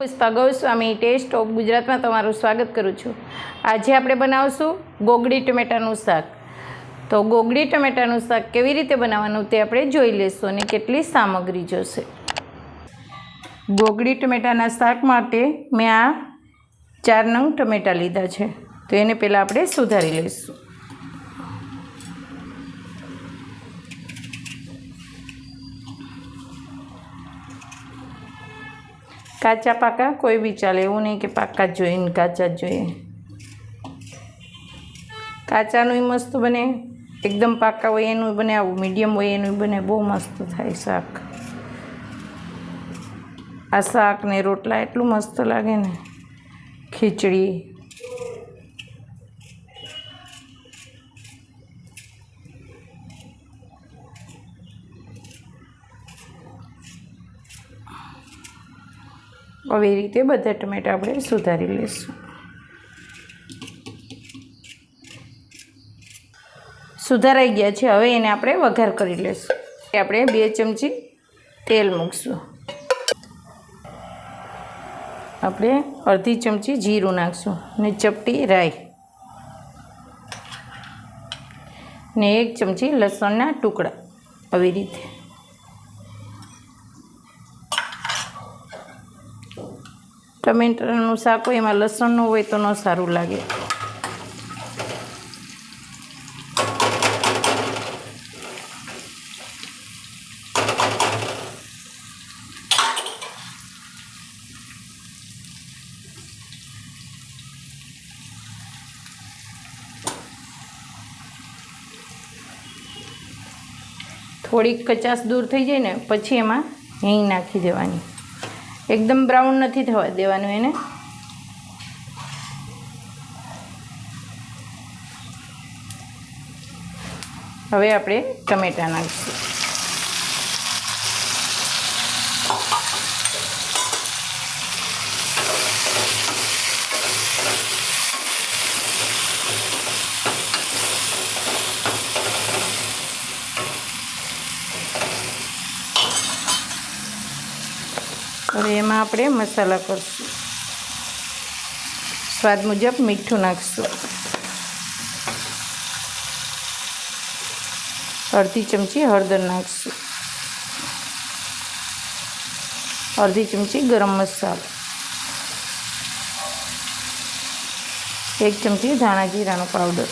Pushpa Swami test of ગુજરાતમાં તમારું સ્વાગત કરું છું. આજે આપણે બનાવશું ગોગડી ટમેટાનું શાક. તો ગોગડી ટમેટાનું શાક કેવી રીતે બનાવવાનું તે આપણે જોઈ લઈશું અને કેટલી સામગ્રી જોશે. ગોગડી ટમેટાના શાક માટે મેં આ ચાર નંગ ટમેટાં લીધા છે. તો એને પહેલાં આપણે સુધારી લઈશું. કાચા પાકા કોઈ બી ચાલે, એવું નહીં કે પાકા જ જોઈએ ને કાચા જ જોઈએ. કાચાનું મસ્ત બને, એકદમ પાકા હોય એનું બને, આવું મીડિયમ હોય એનું બને, બહુ મસ્ત થાય શાક. આ શાક ને રોટલા એટલું મસ્ત લાગે ને, ખીચડી આવી રીતે બધા ટમેટા આપણે સુધારી લઈશું. સુધારાઈ ગયા છે. હવે એને આપણે વઘાર કરી લઈશું. આપણે બે ચમચી તેલ મૂકશું. આપણે અડધી ચમચી જીરું નાખશું ને ચપટી રાઈ. ને એક ચમચી લસણના ટુકડા. આવી રીતે. ટમેટાનું શાક હોય, એમાં લસણનું હોય તો ન સારું લાગે. થોડીક કચાશ દૂર થઈ જાય ને, પછી એમાં હિંગ નાખી દેવાની. એકદમ બ્રાઉન નથી થવા દેવાનું એને. હવે આપણે ટમેટાં નાખીશું હવે એમાં આપણે મસાલા કરશું. સ્વાદ મુજબ મીઠું નાખશું. અડધી ચમચી હળદર નાખશું. અડધી ચમચી ગરમ મસાલો. એક ચમચી ધાણા જીરાનો પાવડર.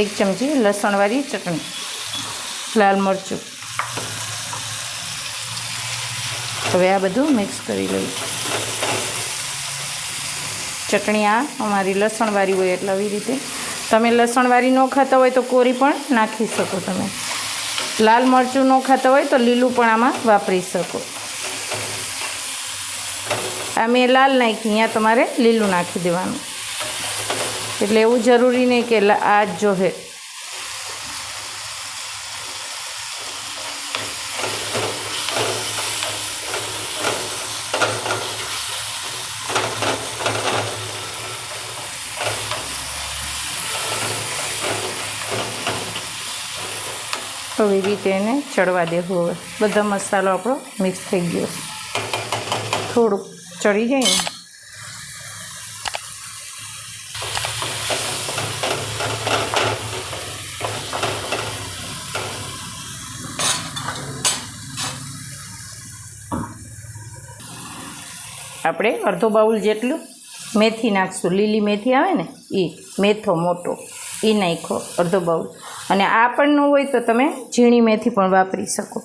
એક ચમચી લસણવાળી ચટણી, લાલ મરચું. હવે આ બધું મિક્સ કરી લઈએ. ચટણી આ અમારી લસણવાળી હોય એટલે આવી રીતે. તમે લસણવાળી ન ખાતા હોય તો કોરી પણ નાખી શકો તમે. લાલ મરચું ન ખાતા હોય તો લીલું પણ આમાં વાપરી શકો. આ મેં લાલ નાખી, અહીંયા તમારે લીલું નાખી દેવાનું. એટલે એવું જરૂરી નહીં કે આ જ જોહે. આવી રીતે એને ચડવા દેવું હવે. બધા મસાલો આપણો મિક્સ થઈ ગયો. થોડુંક ચડી જાય ને. આપણે અડધો બાઉલ જેટલું મેથી નાખશું. લીલી મેથી આવે ને એ મેથો મોટો એ નાખો અડધો બાઉલ. અને આ પણ ન હોય તો તમે ઝીણી મેથી પણ વાપરી શકો.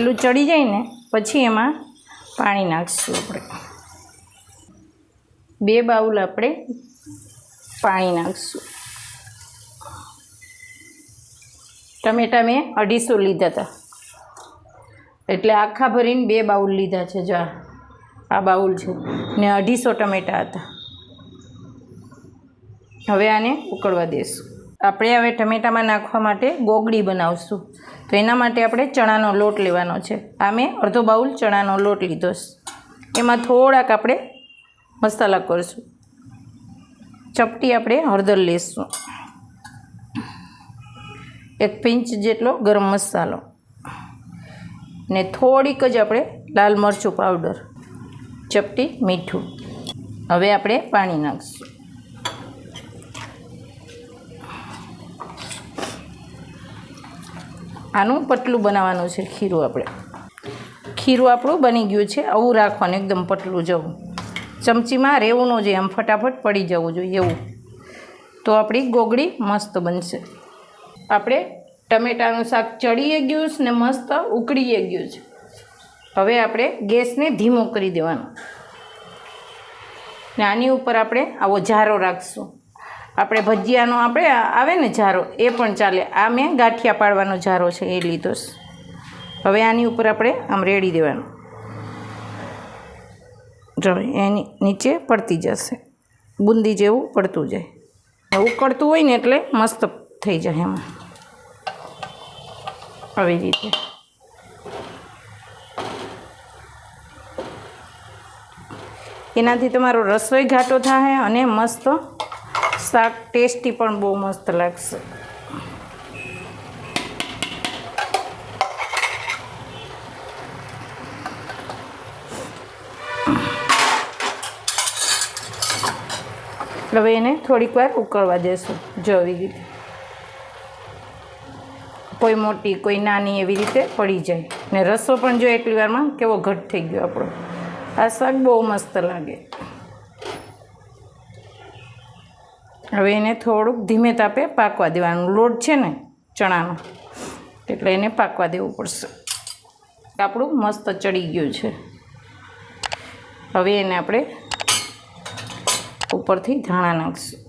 કેટલું ચડી જાય ને, પછી એમાં પાણી નાખીશું આપણે. બે બાઉલ આપણે પાણી નાખીશું. ટમેટા મેં અઢીસો લીધા હતા. એટલે આખા ભરીને બે બાઉલ લીધા છે, જો. આ. બાઉલ છે. ને અઢીસો ટમેટા હતા. હવે આને ઉકળવા દઈશું આપણે હવે ટમેટામાં નાખવા માટે ગોગડી બનાવશું. તો એના માટે આપણે ચણાનો લોટ લેવાનો છે. આ મેં અડધો બાઉલ ચણાનો લોટ લીધો એમાં થોડાક આપણે મસાલા કરીશું. ચપટી આપણે હળદર લેશું. એક પિંચ જેટલો ગરમ મસાલો. ને થોડીક જ આપણે લાલ મરચું પાવડર ચપટી મીઠું. હવે આપણે પાણી નાખીશું. આનું પતલું બનાવવાનું છે, ખીરું આપણે. ખીરું આપણું બની ગયું છે, આવું રાખવાનું, એકદમ પતલું જવું. ચમચીમાં રહેવું ન જોઈએ આમ ફટાફટ પડી જવું જોઈએ એવું. તો આપણી ગોગડી મસ્ત બનશે. આપણે ટમેટાનું શાક ચડીએ ગયું છે ને મસ્ત ઉકળીએ ગયું છે. હવે આપણે ગેસને ધીમો કરી દેવાનો. ને આની ઉપર આપણે આવો ઝારો રાખશું. આપણે ભજીયાનો આપણે આવે ને જારો એ પણ ચાલે. આ મેં ગાંઠિયા પાડવાનો જારો છે, એ લીધો હવે આની ઉપર આપણે આમ રેડી દેવાનું. જો, એની નીચે પડતી જશે. બુંદી જેવું પડતું જાય. ઉકળતું હોય ને એટલે મસ્ત થઈ જાય એમાં. આવી રીતે. એનાથી તમારો રસોઈ ઘાટો થાય અને મસ્ત શાક ટેસ્ટી પણ બહુ મસ્ત લાગશે. હવે એને થોડીક વાર ઉકળવા દેશું જવી રીતે. કોઈ મોટી, કોઈ નાની એવી રીતે પડી જાય. ને રસો પણ જો એટલી વારમાં કેવો ઘટ થઈ ગયો આપણો. આ શાક બહુ મસ્ત લાગે. હવે એને થોડુંક ધીમે તાપે પાકવા દેવાનું. લોટ છે ને ચણાનો, એટલે એને પાકવા દેવું પડશે. આપણું મસ્ત ચડી ગયું છે. હવે એને આપણે ઉપરથી ધાણા નાખશું.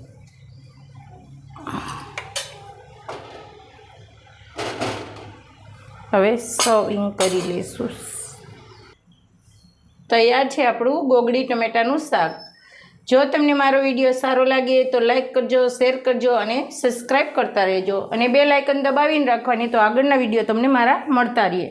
હવે સર્વિંગ કરી લઈશું તૈયાર છે આપણું ગોગડી ટમેટાનું શાક. જો તમને મારો વીડિયો સારો લાગે તો લાઈક કરજો શેર કરજો અને સબસ્ક્રાઈબ કરતા રહેજો. અને બે લાઇકન દબાવીને રાખવાની તો આગળના વીડિયો તમને મારા મળતા રહે.